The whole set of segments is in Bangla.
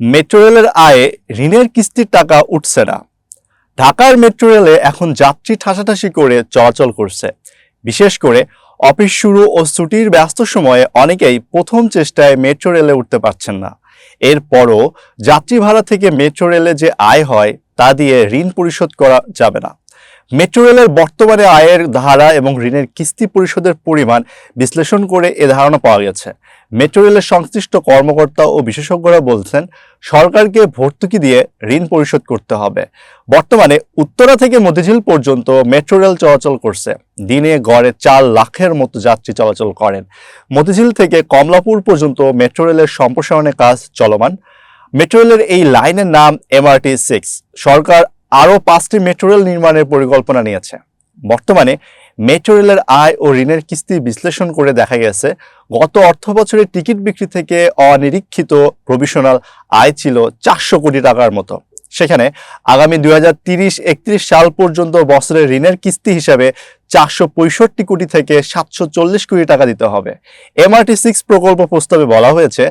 মেট্রো রেলের আয়ে ঋণের কিস্তির টাকা উঠছে না। ঢাকার মেট্রো রেলে এখন যাত্রী ঠাসাঠাসি করে চলাচল করছে। বিশেষ করে অফিস শুরু ও ছুটির ব্যস্ত সময়ে অনেকেই প্রথম চেষ্টায় মেট্রো রেলে উঠতে পারছেন না। এরপরও যাত্রী ভাড়া থেকে মেট্রো রেলে যে আয় হয়, তা দিয়ে ঋণ পরিশোধ করা যাবে না। মেট্রো রেলের বর্তমানে আয়ের ধারা এবং ঋণের কিস্তি পরিশোধের পরিমাণ বিশ্লেষণ করে এ ধারণা পাওয়া গেছে। মেট্রো রেলের সংশ্লিষ্ট কর্মকর্তা ও বিশেষজ্ঞরা বলছেন, সরকারকে ভর্তুকি দিয়ে ঋণ পরিশোধ করতে হবে। বর্তমানে উত্তরা থেকে মতিঝিল পর্যন্ত মেট্রো রেল চলাচল করছে। দিনে গড়ে চার লাখের মতো যাত্রী চলাচল করেন। মতিঝিল থেকে কমলাপুর পর্যন্ত মেট্রো রেলের সম্প্রসারণের কাজ চলমান। মেট্রো রেলের এই লাইনের নাম এমআরটি সিক্স। সরকার আরও পাঁচটি মেট্রো রেল নির্মাণের পরিকল্পনা নিয়েছে। বর্তমানে মেট্রো রেলের আয় ও ঋণের কিস্তি বিশ্লেষণ করে দেখা গেছে, গত অর্থ বছরের টিকিট বিক্রি থেকে অনিরীক্ষিত প্রভিশনাল আয় ছিল চারশো কোটি টাকার মতো। সেখানে আগামী দুই হাজার তিরিশ সাল পর্যন্ত বছরের ঋণের কিস্তি হিসাবে চারশো পঁয়ষট্টি কোটি থেকে সাতশো চল্লিশ কোটি টাকা দিতে হবে। এমআরটি সিক্স প্রকল্প প্রস্তাবে বলা হয়েছে,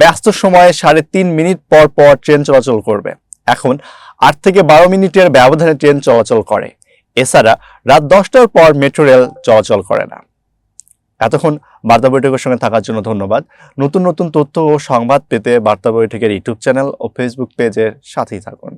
ব্যস্ত সময়ে সাড়ে তিন মিনিট পর পর ট্রেন চলাচল করবে। এখন আট থেকে বারো মিনিটের ব্যবধানে ট্রেন চলাচল করে। এছাড়া রাত দশটার পর মেট্রো রেল চলাচল করে না। এতক্ষণ বার্তা বৈঠকের সঙ্গে থাকার জন্য ধন্যবাদ। নতুন নতুন তথ্য ও সংবাদ পেতে বার্তা বৈঠকের ইউটিউব চ্যানেল ও ফেসবুক পেজের সাথেই থাকুন।